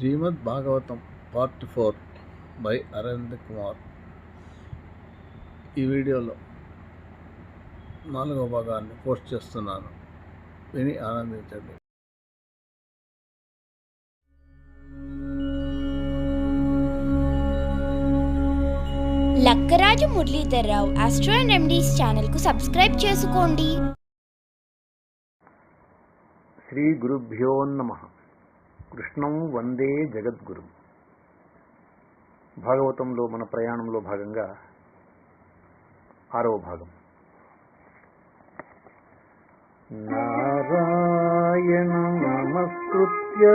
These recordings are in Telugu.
Srimad Bhagavatam part four by Arvind Kumar. ఈ వీడియోలో నాలుగవ భాగాన్ని పోస్ట్ చేస్తున్నాను. విని ఆనందించండి. Lakkaraju Muralidharrao astro and remedies ఛానల్కు సబ్స్క్రైబ్ చేసుకోండి. శ్రీ గురుభ్యో నమ. కృష్ణం వందే జగద్గురు. భాగవతంలో మన ప్రయాణంలో భాగంగా ఆరవ భాగం. నారాయణ నమస్కృత్య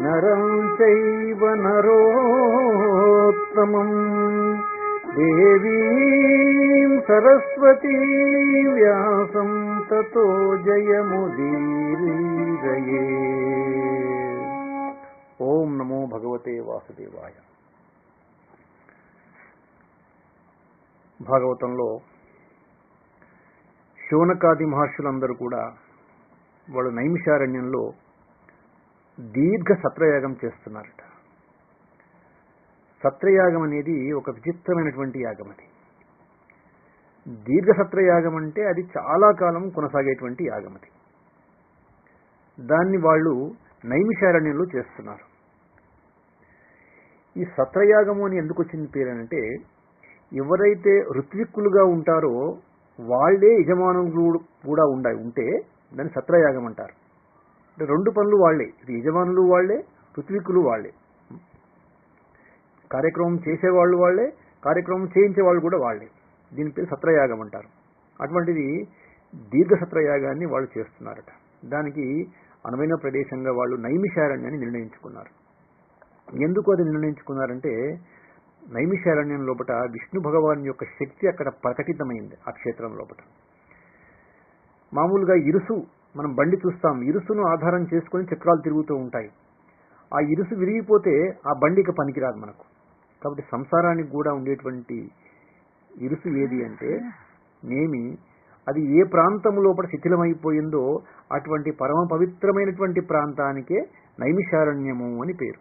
నరం చైవ నరోత్తమం. దేవీం సరస్వతీ వ్యాసం తతో జయముదీరయే ఓం నమో భగవతే వాసుదేవాయ భాగవతంలో శౌనకాది మహర్షులందరూ కూడా వాళ్ళు నైమిషారణ్యంలో దీర్ఘ సత్రయాగం చేస్తున్నారట. సత్రయాగం అనేది ఒక విచిత్రమైనటువంటి యాగం అది. దీర్ఘ సత్రయాగం అంటే అది చాలా కాలం కొనసాగేటువంటి యాగం అది. దాన్ని వాళ్ళు నైమిషారణ్యంలో చేస్తున్నారు. ఈ సత్రయాగము అని ఎందుకు వచ్చింది పేరు అంటే ఎవరైతే ఋత్విక్కులుగా ఉంటారో వాళ్ళే యజమానులు కూడా ఉండాలి ఉంటే దాన్ని సత్రయాగం అంటారు. అంటే రెండు పనులు వాళ్ళే. ఇది యజమానులు వాళ్ళే ఋత్విక్కులు వాళ్ళే. కార్యక్రమం చేసేవాళ్ళు వాళ్ళే కార్యక్రమం చేయించే వాళ్ళు కూడా వాళ్ళే. దీని పేరు సత్రయాగం అంటారు. అటువంటిది దీర్ఘ సత్రయాగాన్ని వాళ్ళు చేస్తున్నారట. దానికి అనువైన ప్రదేశంగా వాళ్ళు నైమిషారణ్యాన్ని నిర్ణయించుకున్నారు. ఎందుకు అది నిర్ణయించుకున్నారంటే నైమిషారణ్యం లోపల విష్ణు భగవాన్ యొక్క శక్తి అక్కడ ప్రకటితమైంది ఆ క్షేత్రం లోపల మామూలుగా ఇరుసు మనం బండి చూస్తాం ఇరుసును ఆధారం చేసుకొని చక్రాలు తిరుగుతూ ఉంటాయి. ఆ ఇరుసు విరిగిపోతే ఆ బండికి పనికిరాదు మనకు. కాబట్టి సంసారానికి కూడా ఉండేటువంటి ఇరుసు ఏది అంటే నేమి అది ఏ ప్రాంతం లోపల శిథిలమైపోయిందో అటువంటి పరమ పవిత్రమైనటువంటి ప్రాంతానికే నైమిషారణ్యము అని పేరు.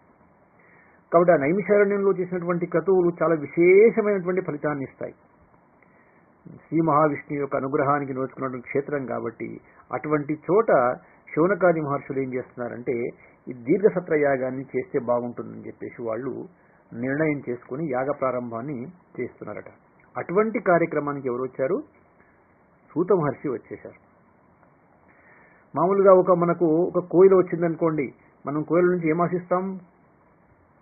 కాబట్టి ఆ నైమిషారణ్యంలో చేసినటువంటి క్రతువులు చాలా విశేషమైనటువంటి ఫలితాన్ని ఇస్తాయి. శ్రీ మహావిష్ణు యొక్క అనుగ్రహానికి నోచుకున్నటువంటి క్షేత్రం కాబట్టి అటువంటి చోట శౌనకాది మహర్షులు ఏం చేస్తున్నారంటే ఈ దీర్ఘసత్ర యాగాన్ని చేస్తే బాగుంటుందని చెప్పేసి వాళ్ళు నిర్ణయం చేసుకుని యాగ ప్రారంభాన్ని చేస్తున్నారట. అటువంటి కార్యక్రమానికి ఎవరు వచ్చారు? సూత మహర్షి వచ్చేశారు. మామూలుగా ఒక మనకు ఒక కోయిల వచ్చిందనుకోండి మనం కోయిల నుంచి ఏం ఆశిస్తాం?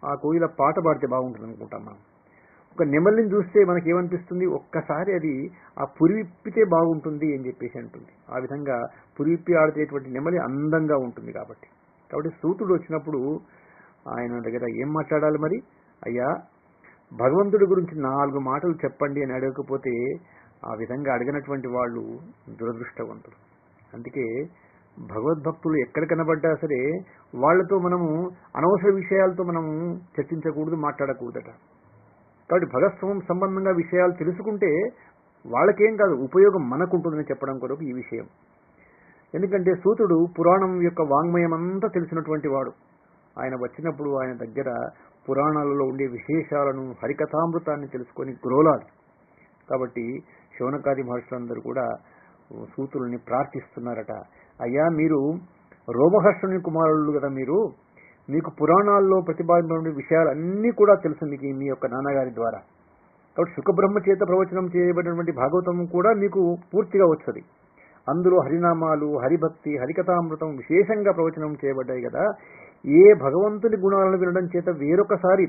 ఆ కోయిల పాట పాడితే బాగుంటుంది అనుకుంటాం మనం. ఒక నెమలిని చూస్తే మనకి ఏమనిపిస్తుంది ఒక్కసారి అది ఆ పురివిప్పితే బాగుంటుంది అని చెప్పేసి అంటుంది. ఆ విధంగా పురివిప్పి ఆడితేటువంటి నెమలి అందంగా ఉంటుంది కాబట్టి. కాబట్టి సూతుడు వచ్చినప్పుడు ఆయన దగ్గర ఏం మాట్లాడాలి మరి? అయ్యా భగవంతుడి గురించి నాలుగు మాటలు చెప్పండి అని అడగకపోతే ఆ విధంగా అడిగినటువంటి వాళ్ళు దురదృష్టవంతులు. అందుకే భగవద్భక్తులు ఎక్కడ కనబడ్డా సరే వాళ్ళతో మనము అనవసర విషయాలతో మనము చర్చించకూడదు మాట్లాడకూడదట. కాబట్టి భగస్వం సంబంధంగా విషయాలు తెలుసుకుంటే వాళ్ళకేం కాదు ఉపయోగం మనకుంటుందని చెప్పడం కొరకు ఈ విషయం. ఎందుకంటే సూతుడు పురాణం యొక్క వాంగ్మయం అంతా తెలిసినటువంటి వాడు. ఆయన వచ్చినప్పుడు ఆయన దగ్గర పురాణాలలో ఉండే విశేషాలను హరికథామృతాన్ని తెలుసుకొని గ్రోలాలి. కాబట్టి శౌనకాది మహర్షులందరూ కూడా సూతుల్ని ప్రార్థిస్తున్నారట. అయ్యా మీరు రోమహర్షుని కుమారులు కదా మీరు? మీకు పురాణాల్లో ప్రతిపాదించిన విషయాలు అన్నీ కూడా తెలుసు మీకు మీ యొక్క నాన్నగారి ద్వారా. కాబట్టి సుఖబ్రహ్మ చేత ప్రవచనం చేయబడినటువంటి భాగవతం కూడా మీకు పూర్తిగా వచ్చది. అందులో హరినామాలు హరిభక్తి హరికథామృతం విశేషంగా ప్రవచనం చేయబడ్డాయి కదా. ఏ భగవంతుని గుణాలను వినడం చేత వేరొకసారి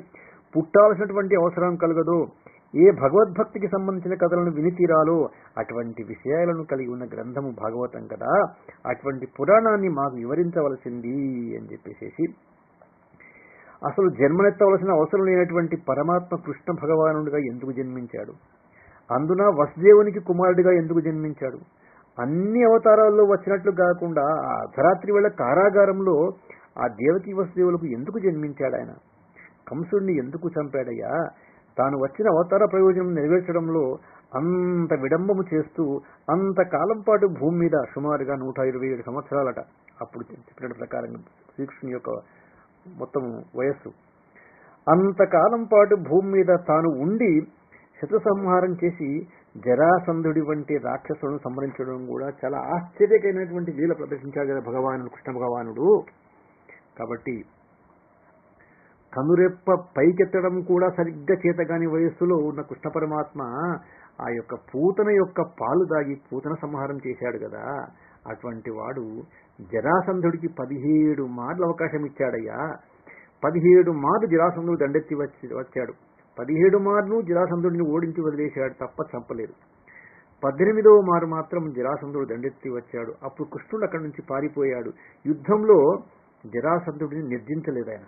పుట్టాల్సినటువంటి అవసరం కలగదో. ఏ భగవద్భక్తికి సంబంధించిన కథలను వినితీరాలో అటువంటి విషయాలను కలిగి ఉన్న గ్రంథము భాగవతం కదా. అటువంటి పురాణాన్ని మాకు వివరించవలసింది అని చెప్పేసి అసలు జన్మనెత్తవలసిన అవసరం లేనటువంటి పరమాత్మ కృష్ణ భగవానుడిగా ఎందుకు జన్మించాడు? అందున వసుదేవునికి కుమారుడిగా ఎందుకు జన్మించాడు? అన్ని అవతారాల్లో వచ్చినట్లు కాకుండా అర్ధరాత్రి వేళ కారాగారంలో ఆ దేవకీ వసుదేవులకు ఎందుకు జన్మించాడు ఆయన? కంసుడిని ఎందుకు చంపాడయ్యా? తాను వచ్చిన అవతార ప్రయోజనం నెరవేర్చడంలో అంత విడంబము చేస్తూ అంత కాలం పాటు భూమి మీద సుమారుగా నూట ఇరవై ఏడు సంవత్సరాలట. అప్పుడు చెప్పిన ప్రకారం శ్రీకృష్ణుని యొక్క మొత్తం వయస్సు. అంతకాలం పాటు భూమి మీద తాను ఉండి శత్రు సంహారం చేసి జరాసంధుడి వంటి రాక్షసులను సంహరించడం కూడా చాలా ఆశ్చర్యకరమైనటువంటి లీల ప్రదర్శించాడు కదా భగవానుడు కృష్ణ భగవానుడు. కాబట్టి కనురెప్ప పైకెత్తడం కూడా సరిగ్గా చేతగాని వయస్సులో ఉన్న కృష్ణ పరమాత్మ ఆ యొక్క పూతన యొక్క పాలు దాగి పూతన సంహారం చేశాడు కదా. అటువంటి వాడు జరాసంధుడికి పదిహేడు మార్లు అవకాశం ఇచ్చాడయ్యా. పదిహేడు మార్లు జరాసంధుడు దండెత్తి వచ్చి వచ్చాడు. పదిహేడు మార్లు జరాసంధుడిని ఓడించి వదిలేశాడు తప్ప చంపలేదు. పద్దెనిమిదవ మారు మాత్రం జరాసంధుడు దండెత్తి వచ్చాడు. అప్పుడు కృష్ణుడు అక్కడి నుంచి పారిపోయాడు. యుద్ధంలో జరాసంధుడిని నిర్జించలేదు ఆయన.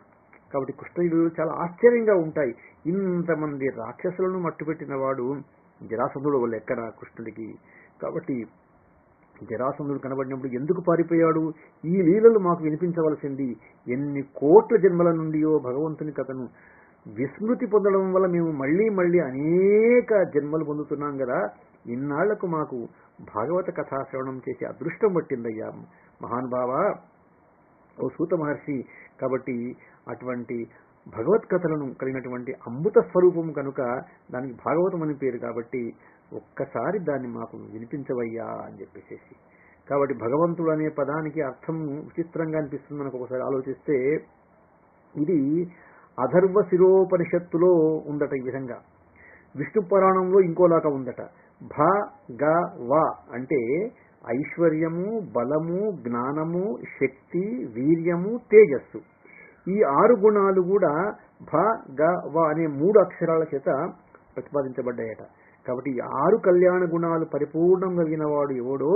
కాబట్టి కృష్ణయుడు చాలా ఆశ్చర్యంగా ఉంటాయి. ఇంతమంది రాక్షసులను మట్టుపెట్టిన వాడు జరాసంధుడు ఎక్కడ కృష్ణుడికి? కాబట్టి జరాసంధుడు కనబడినప్పుడు ఎందుకు పారిపోయాడు? ఈ లీలలు మాకు వినిపించవలసింది. ఎన్ని కోట్ల జన్మల నుండియో భగవంతుని కథను విస్మృతి పొందడం వల్ల మేము మళ్ళీ మళ్ళీ అనేక జన్మలు పొందుతున్నాం కదా. ఇన్నాళ్ళకు మాకు భాగవత కథా శ్రవణం చేసే అదృష్టం పట్టిందయ్యా. మహానుభావ ఓ సూత మహర్షి కాబట్టి అటువంటి భగవత్ కథలను కలిగినటువంటి అమృత స్వరూపం కనుక దానికి భాగవతం అని పేరు కాబట్టి ఒక్కసారి దాన్ని మాకు వినిపించవయ్యా అని చెప్పేసేసి. కాబట్టి భగవంతుడు అనే పదానికి అర్థం విచిత్రంగా అనిపిస్తుంది మనకు ఒకసారి ఆలోచిస్తే. ఇది అధర్వ శిరోపనిషత్తులో ఉందట ఈ విధంగా. విష్ణు పురాణంలో ఇంకోలాగా ఉందట. భ గ వ అంటే ఐశ్వర్యము బలము జ్ఞానము శక్తి వీర్యము తేజస్సు. ఈ ఆరు గుణాలు కూడా భ గ వ అనే మూడు అక్షరాల చేత ప్రతిపాదించబడ్డాయట. కాబట్టి ఈ ఆరు కళ్యాణ గుణాలు పరిపూర్ణం కలిగిన వాడు ఎవడో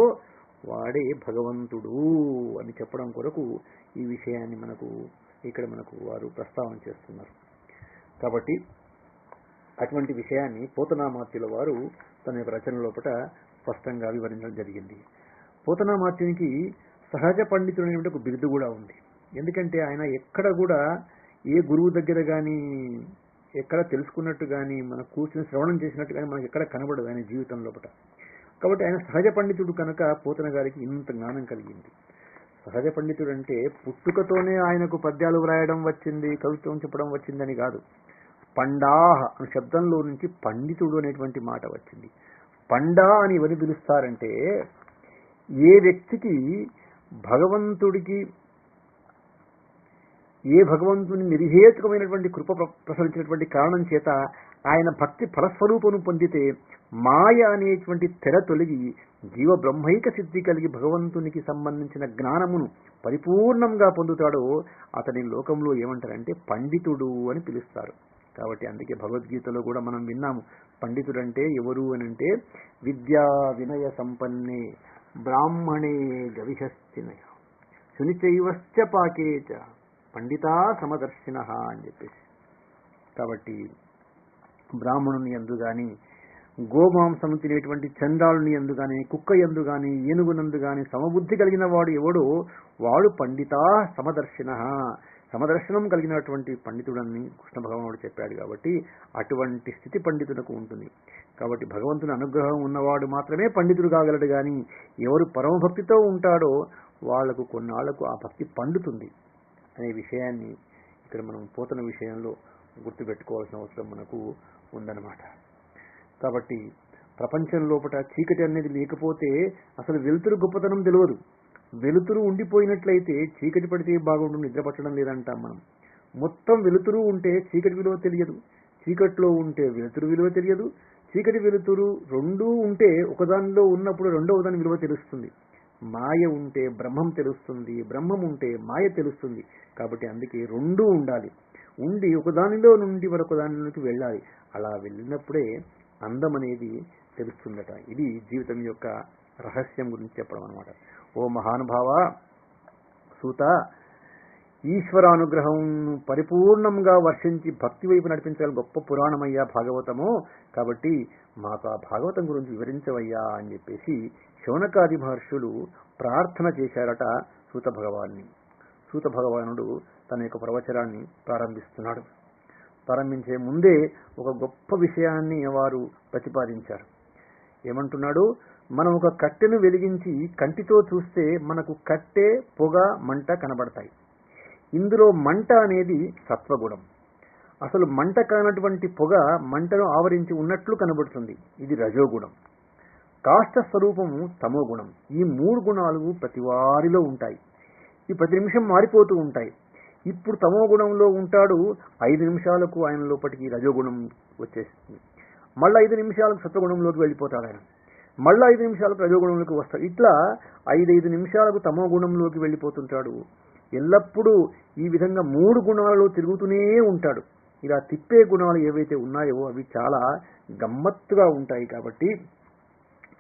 వాడే భగవంతుడు అని చెప్పడం కొరకు ఈ విషయాన్ని మనకు ఇక్కడ మనకు వారు ప్రస్తావన చేస్తున్నారు. కాబట్టి అటువంటి విషయాన్ని పోతనామాత్యుల వారు తన యొక్క రచన లోపల స్పష్టంగా వివరించడం జరిగింది. పోతనామాత్యునికి సహజ పండితుడు అనేటువంటి ఒక బిరుదు కూడా ఉంది. ఎందుకంటే ఆయన ఎక్కడ కూడా ఏ గురువు దగ్గర కానీ ఎక్కడ తెలుసుకున్నట్టు కానీ మన కూర్చుని శ్రవణం చేసినట్టు కానీ మనకు ఎక్కడ కనబడదు ఆయన జీవితం లోపల. కాబట్టి ఆయన సహజ పండితుడు కనుక పోతన గారికి ఇంత జ్ఞానం కలిగింది. సహజ పండితుడు అంటే పుట్టుకతోనే ఆయనకు పద్యాలు వ్రాయడం వచ్చింది కవిత్వం చెప్పడం వచ్చిందని కాదు. పండాహ అనే శబ్దంలో నుంచి పండితుడు అనేటువంటి మాట వచ్చింది. పండా అని ఎవరు పిలుస్తారంటే ఏ వ్యక్తికి భగవంతుడికి ఏ భగవంతుని నిర్హేతుకమైనటువంటి కృప ప్రసరించినటువంటి కారణం చేత ఆయన భక్తి ఫలస్వరూపను పొందితే మాయ అనేటువంటి తెర తొలగి జీవ బ్రహ్మైక సిద్ధి కలిగి భగవంతునికి సంబంధించిన జ్ఞానమును పరిపూర్ణంగా పొందుతాడో అతని లోకంలో ఏమంటారంటే పండితుడు అని పిలుస్తారు. కాబట్టి అందుకే భగవద్గీతలో కూడా మనం విన్నాము పండితుడంటే ఎవరు అని అంటే విద్యా వినయ సంపన్నే బ్రాహ్మణే గవిహస్తినయ. శునిచైవశ్చ పాకేచ పండితా సమదర్శిన అని చెప్పేసి. కాబట్టి బ్రాహ్మణుని ఎందు గాని గోమాంసము తినేటువంటి చండాలుని ఎందు గాని కుక్క ఎందు గాని ఏనుగునందు గాని సమబుద్ధి కలిగిన వాడు ఎవడో వాడు పండితా సమదర్శిన. సమదర్శనం కలిగినటువంటి పండితుడని కృష్ణ భగవానుడు చెప్పాడు కాబట్టి అటువంటి స్థితి పండితులకు ఉంటుంది. కాబట్టి భగవంతుని అనుగ్రహం ఉన్నవాడు మాత్రమే పండితుడు కాగలడు కానీ ఎవరు పరమభక్తితో ఉంటాడో వాళ్ళకు కొన్నాళ్ళకు ఆ భక్తి పండుతుంది అనే విషయాన్ని ఇక్కడ మనం పోతున్న విషయంలో గుర్తుపెట్టుకోవాల్సిన అవసరం మనకు ఉందన్నమాట. కాబట్టి ప్రపంచం లోపల చీకటి అనేది లేకపోతే అసలు వెలుతురు గొప్పతనం తెలియదు. వెలుతురు ఉండిపోయినట్లయితే చీకటి పడితే బాగుండు నిద్రపట్టడం లేదంటాం మనం. మొత్తం వెలుతురు ఉంటే చీకటి విలువ తెలియదు. చీకట్లో ఉంటే వెలుతురు విలువ తెలియదు. చీకటి వెలుతురు రెండూ ఉంటే ఒకదానిలో ఉన్నప్పుడు రెండవ దాని విలువ తెలుస్తుంది. మాయ ఉంటే బ్రహ్మం తెలుస్తుంది. బ్రహ్మం ఉంటే మాయ తెలుస్తుంది. కాబట్టి అందుకే రెండూ ఉండాలి. ఉండి ఒకదానిలో నుండి మరొక దానిలోకి వెళ్ళాలి. అలా వెళ్ళినప్పుడే అందం అనేది తెలుస్తుందట. ఇది జీవితం యొక్క రహస్యం గురించి చెప్పడం అనమాట ఓ మహానుభావ సూత ఈశ్వరానుగ్రహం పరిపూర్ణంగా వర్షించి భక్తి వైపు నడిపించాలి గొప్ప పురాణమయ్యా భాగవతము. కాబట్టి మాకు ఆ భాగవతం గురించి వివరించవయ్యా అని చెప్పేసి శౌనకాది మహర్షులు ప్రార్థన చేశారట సూత భగవాన్ని. సూత భగవానుడు తన యొక్క ప్రవచనాన్ని ప్రారంభిస్తున్నాడు. ప్రారంభించే ముందే ఒక గొప్ప విషయాన్ని వారు ప్రతిపాదించారు. ఏమంటున్నాడు? మనం ఒక కట్టెను వెలిగించి కంటితో చూస్తే మనకు కట్టె పొగ మంట కనబడతాయి. ఇందులో మంట అనేది సత్వగుణం. అసలు మంట కానటువంటి పొగ మంటను ఆవరించి ఉన్నట్లు కనబడుతుంది. ఇది రజోగుణం. కాష్ట స్వరూపము తమో గుణం ఈ మూడు గుణాలు ప్రతి వారిలో ఉంటాయి. ఈ ప్రతి నిమిషం మారిపోతూ ఉంటాయి. ఇప్పుడు తమో గుణంలో ఉంటాడు. ఐదు నిమిషాలకు ఆయన లోపటికి రజోగుణం వచ్చేస్తుంది. మళ్ళీ ఐదు నిమిషాలకు సత్వగుణంలోకి వెళ్ళిపోతాడు ఆయన. మళ్ళీ ఐదు నిమిషాలకు రజోగుణంలోకి వస్తాడు. ఇట్లా ఐదైదు నిమిషాలకు తమో గుణంలోకి వెళ్ళిపోతుంటాడు. ఎల్లప్పుడూ ఈ విధంగా మూడు గుణాలలో తిరుగుతూనే ఉంటాడు. ఇలా తిప్పే గుణాలు ఏవైతే ఉన్నాయో అవి చాలా గమ్మత్తుగా ఉంటాయి కాబట్టి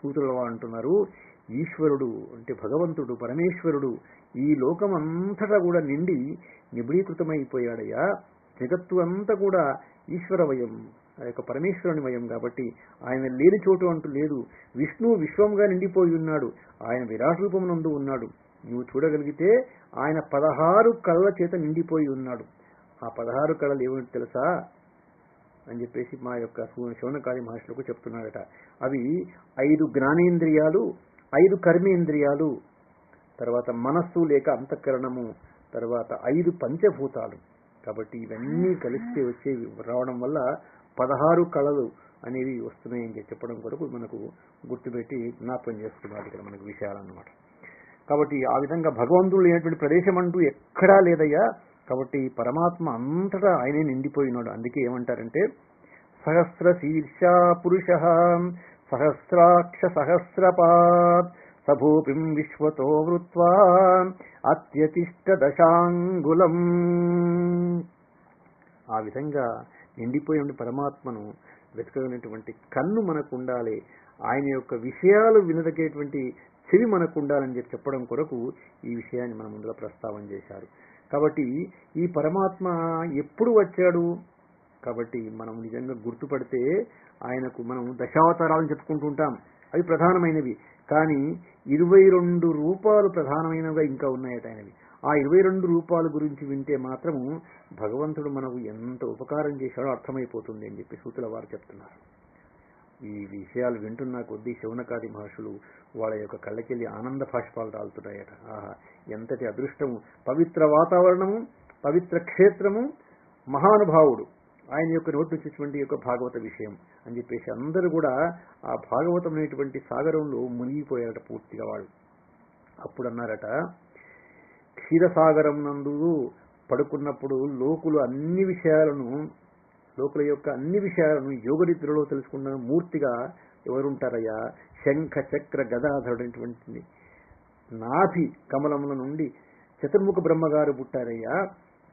సూత్రుల అంటున్నారు. ఈశ్వరుడు అంటే భగవంతుడు పరమేశ్వరుడు ఈ లోకం అంతటా కూడా నిండి నిబిడీకృతమైపోయాడయ్యా. జగత్తు అంతా కూడా ఈశ్వరవయం. ఆ యొక్క పరమేశ్వరుని మయం కాబట్టి ఆయన లేని చోటు అంటూ లేదు. విష్ణు విశ్వంగా నిండిపోయి ఉన్నాడు. ఆయన విరాట్ రూపమునందు ఉన్నాడు. నువ్వు చూడగలిగితే ఆయన పదహారు కళల చేత నిండిపోయి ఉన్నాడు. ఆ పదహారు కళలు ఏమిటి తెలుసా? అని చెప్పేసి మా యొక్క శివ- మహర్షులకు చెప్తున్నాడట. అవి ఐదు జ్ఞానేంద్రియాలు ఐదు కర్మేంద్రియాలు తర్వాత మనస్సు లేక అంతఃకరణము తర్వాత ఐదు పంచభూతాలు. కాబట్టి ఇవన్నీ కలిస్తే వచ్చే రావడం వల్ల పదహారు కళలు అనేవి వస్తున్నాయని చెప్పడం కొరకు మనకు గుర్తుపెట్టి జ్ఞాపకం చేసుకున్నారు ఇక్కడ మనకు విషయాలన్నమాట. కాబట్టి ఆ విధంగా భగవంతుడు లేనటువంటి ప్రదేశం అంటూ ఎక్కడా లేదయ్యా. కాబట్టి పరమాత్మ అంతటా ఆయనే నిండిపోయినాడు. అందుకే ఏమంటారంటే సహస్ర శీర్ష పురుష సహస్రాక్ష సహస్రపాత్ సభూపిం విశ్వతో వృత్వా అత్యతిష్ట దశాంగులం. ఆ విధంగా నిండిపోయిన పరమాత్మను వెతకగినటువంటి కన్ను మనకు ఉండాలి ఆయన యొక్క విషయాలు వినదగేటువంటి చెవి మనకు ఉండాలని చెప్పి చెప్పడం కొరకు ఈ విషయాన్ని మనం ముందుగా ప్రస్తావన చేశారు. కాబట్టి ఈ పరమాత్మ ఎప్పుడు వచ్చాడు? కాబట్టి మనం నిజంగా గుర్తుపడితే ఆయనకు మనం దశావతారాలను చెప్పుకుంటూ ఉంటాం. అవి ప్రధానమైనవి. కానీ ఇరవై రెండు రూపాలు ప్రధానమైనవిగా ఇంకా ఉన్నాయట ఆయనవి. ఆ ఇరవై రెండు రూపాల గురించి వింటే మాత్రము భగవంతుడు మనకు ఎంత ఉపకారం చేశాడో అర్థమైపోతుంది అని చెప్పి సూతుల వారు చెప్తున్నారు. ఈ విషయాలు వింటున్న కొద్దీ శివనకాది మహర్షులు వాళ్ళ యొక్క కళ్ళకెళ్ళి ఆనంద భాష్పాలు రాలుతున్నాయట ఆహా ఎంతటి అదృష్టము. పవిత్ర వాతావరణము పవిత్ర క్షేత్రము మహానుభావుడు. ఆయన యొక్క నోటి నుంచి యొక్క భాగవత విషయం అని చెప్పేసి అందరూ కూడా ఆ భాగవతం అనేటువంటి సాగరంలో మునిగిపోయారట పూర్తిగా వాళ్ళు. అప్పుడు అన్నారట క్షీరసాగరం నందు పడుకున్నప్పుడు లోకులు అన్ని విషయాలను లోకుల యొక్క అన్ని విషయాలను యోగనిద్రలో తెలుసుకున్న మూర్తిగా ఎవరుంటారయ్యా? శంఖ చక్ర గదాధరుడైనటువంటి నాభి కమలముల నుండి చతుర్ముఖ బ్రహ్మగారు పుట్టారయ్యా.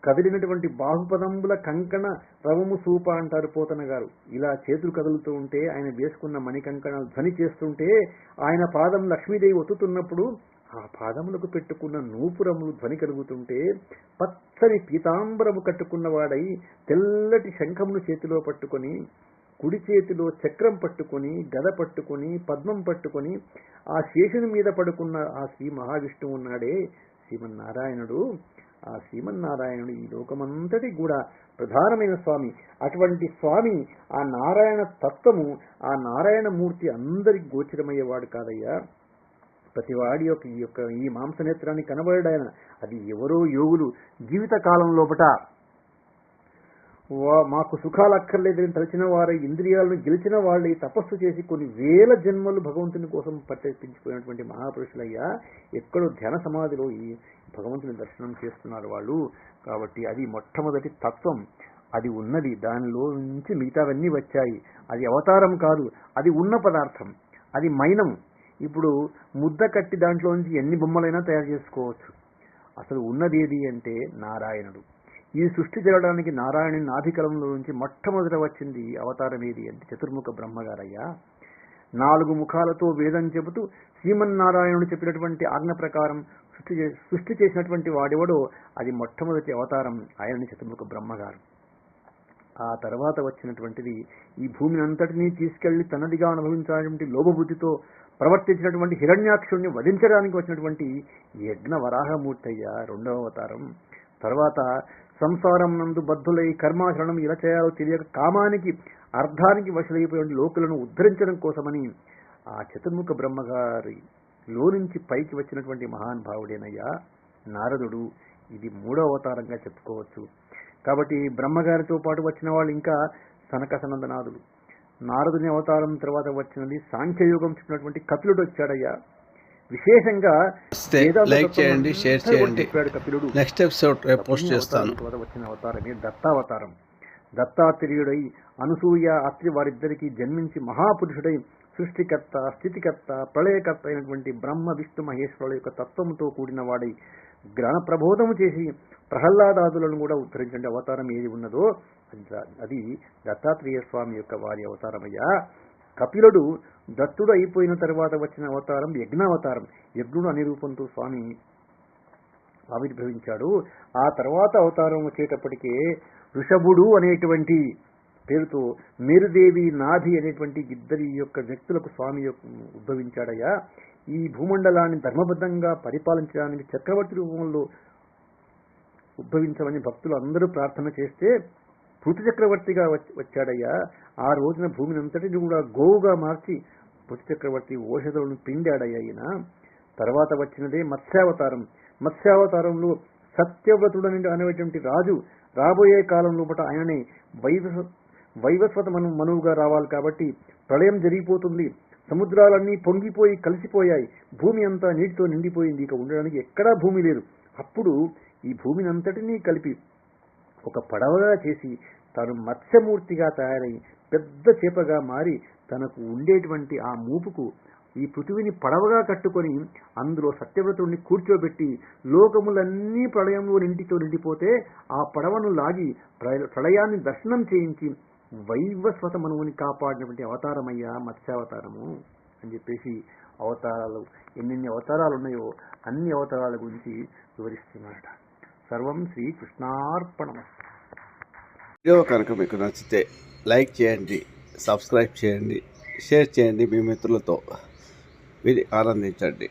కదిలినటువంటి బాహుపదంబుల కంకణ రవము సూప అంటారు పోతన గారు. ఇలా చేతులు కదులుతూ ఉంటే ఆయన వేసుకున్న మణికంకణ ధ్వని చేస్తుంటే ఆయన పాదం లక్ష్మీదేవి ఒత్తుతున్నప్పుడు ఆ పాదములకు పెట్టుకున్న నూపురములు ధ్వని కలుగుతుంటే పచ్చని పీతాంబరము కట్టుకున్నవాడై తెల్లటి శంఖమును చేతిలో పట్టుకొని కుడి చేతిలో చక్రం పట్టుకొని గద పట్టుకొని పద్మం పట్టుకొని ఆ శేషుని మీద పడుకున్న ఆ శ్రీ మహావిష్ణువు ఉన్నాడే శ్రీమన్నారాయణుడు. ఆ శ్రీమన్నారాయణుడు ఈ లోకమంతటి కూడా ప్రధానమైన స్వామి. అటువంటి స్వామి ఆ నారాయణ తత్వము ఆ నారాయణ మూర్తి అందరికి గోచరమయ్యేవాడు కాదయ్యా. ప్రతివాడి యొక్క ఈ యొక్క ఈ మాంసనేత్రాన్ని కనబడాయన అది ఎవరో యోగులు జీవిత కాలం లోపట వా- మాకు సుఖాలు అక్కర్లేదని తలచిన వారి ఇంద్రియాలను గెలిచిన వాళ్ళే తపస్సు చేసి కొన్ని వేల జన్మలు భగవంతుని కోసం పట్టెప్పించిపోయినటువంటి మహాపురుషులయ్యా ఎక్కడో ధ్యాన సమాధిలో ఈ భగవంతుని దర్శనం చేస్తున్నారు వాళ్ళు. కాబట్టి అది మొట్టమొదటి తత్వం. అది ఉన్నది. దానిలో నుంచి మిగతావన్నీ వచ్చాయి. అది అవతారం కాదు. అది ఉన్న పదార్థం. అది మైనం ఇప్పుడు ముద్ద కట్టి దాంట్లో నుంచి ఎన్ని బొమ్మలైనా తయారు చేసుకోవచ్చు. అసలు ఉన్నది ఏది అంటే నారాయణుడు. ఈ సృష్టి జరగడానికి నారాయణుని నాభికలంలో నుంచి మొట్టమొదట వచ్చింది అవతారం ఏది అంటే చతుర్ముఖ బ్రహ్మగారయ్యా. నాలుగు ముఖాలతో వేదం చెబుతూ శ్రీమన్నారాయణుడు చెప్పినటువంటి ఆజ్ఞ ప్రకారం సృష్టి చే- సృష్టి చేసినటువంటి వాడెవడో అది మొట్టమొదటి అవతారం ఆయనని చతుర్ముఖ బ్రహ్మగారు. ఆ తర్వాత వచ్చినటువంటిది ఈ భూమిని అంతటినీ తీసుకెళ్ళి తనదిగా అనుభవించాలంటే లోభబుద్ధితో ప్రవర్తించినటువంటి హిరణ్యాక్షుడిని వధించడానికి వచ్చినటువంటి యజ్ఞ వరాహమూర్తయ్య రెండవ అవతారం. తర్వాత సంసారం నందు బద్ధులై కర్మాచరణం ఇలా చేయాలో తెలియక కామానికి అర్థానికి వశులైపోయిన లోకులను ఉద్ధరించడం కోసమని ఆ చతుర్ముఖ బ్రహ్మగారి లో నుంచి పైకి వచ్చినటువంటి మహానుభావుడేనయ్యా నారదుడు ఇది మూడో అవతారంగా చెప్పుకోవచ్చు. కాబట్టి బ్రహ్మగారితో పాటు వచ్చిన వాళ్ళు ఇంకా సనక సనందనాథులు నారదుని అవతారం తర్వాత వచ్చినది సాంఖ్యయోగం చెప్పినటువంటి కపిలుడు వచ్చాడయ్యా. విశేషంగా లైక్ చేయండి షేర్ చేయండి. కపిలుడు. నెక్స్ట్ ఎపిసోడ్ పోస్ట్ చేస్తాను. తర్వాత వచ్చిన అవతారమే దత్తావతారం. దత్తాత్రేయుడై అనసూయ అత్రి వారిద్దరికీ జన్మించి మహాపురుషుడై సృష్టికర్త స్థితికర్త ప్రళయకర్త అయినటువంటి బ్రహ్మ విష్ణు మహేశ్వరుల యొక్క తత్వముతో కూడిన వాడై జ్ఞాన ప్రబోధము చేసి ప్రహ్లాదాదులను కూడా ఉద్ధరించే అవతారం ఏది ఉన్నదో అది అది దత్తాత్రేయ స్వామి యొక్క వారి అవతారమయ్యా. కపిలుడు దత్తుడు అయిపోయిన తర్వాత వచ్చిన అవతారం యజ్ఞావతారం. యజ్ఞుడు అనే రూపంతో స్వామి ఆవిర్భవించాడు. ఆ తర్వాత అవతారం వచ్చేటప్పటికే ఋషభుడు అనేటువంటి పేరుతో మేరుదేవి నాభి అనేటువంటి ఇద్దరి యొక్క వ్యక్తులకు స్వామి యొక్క ఉద్భవించాడయ్యా. ఈ భూమండలాన్ని ధర్మబద్ధంగా పరిపాలించడానికి చక్రవర్తి రూపంలో ఉద్భవించమని భక్తులు అందరూ ప్రార్థన చేస్తే పృథు చక్రవర్తిగా వచ్చాడయ్యా. ఆ రోజున భూమిని అంతటిని కూడా గోవుగా మార్చి పృథు చక్రవర్తి ఓషధులను పిండాడయ్యా ఈయన. తర్వాత వచ్చినదే మత్స్యావతారం. మత్స్యావతారంలో సత్యవ్రతుడు అనేటువంటి రాజు రాబోయే కాలం లోపల ఆయననే వైవస్వ వైవస్వత మను మనువుగా రావాలి కాబట్టి ప్రళయం జరిగిపోతుంది. సముద్రాలన్నీ పొంగిపోయి కలిసిపోయాయి. భూమి అంతా నీటితో నిండిపోయింది. ఇక ఉండడానికి ఎక్కడా భూమి లేదు. అప్పుడు ఈ భూమిని అంతటినీ కలిపి ఒక పడవగా చేసి తాను మత్స్యమూర్తిగా తయారై పెద్ద చేపగా మారి తనకు ఉండేటువంటి ఆ మూపుకు ఈ పృథివిని పడవగా కట్టుకొని అందులో సత్యవ్రతుడిని కూర్చోబెట్టి లోకములన్నీ ప్రళయంలో నింటితో నిండిపోతే ఆ పడవను లాగి ప్రళయాన్ని దర్శనం చేయించి వైవస్వత మనువుని కాపాడినటువంటి అవతారమయ్యా మత్స్యావతారము అని చెప్పేసి అవతారాలు ఎన్నెన్ని అవతారాలు ఉన్నాయో అన్ని అవతారాల గురించి వివరిస్తున్నారట. సర్వం శ్రీ కృష్ణార్పణం వీడియో కనుక మీకు నచ్చితే లైక్ చేయండి సబ్స్క్రైబ్ చేయండి షేర్ చేయండి మీ మిత్రులతో. విని ఆనందించండి.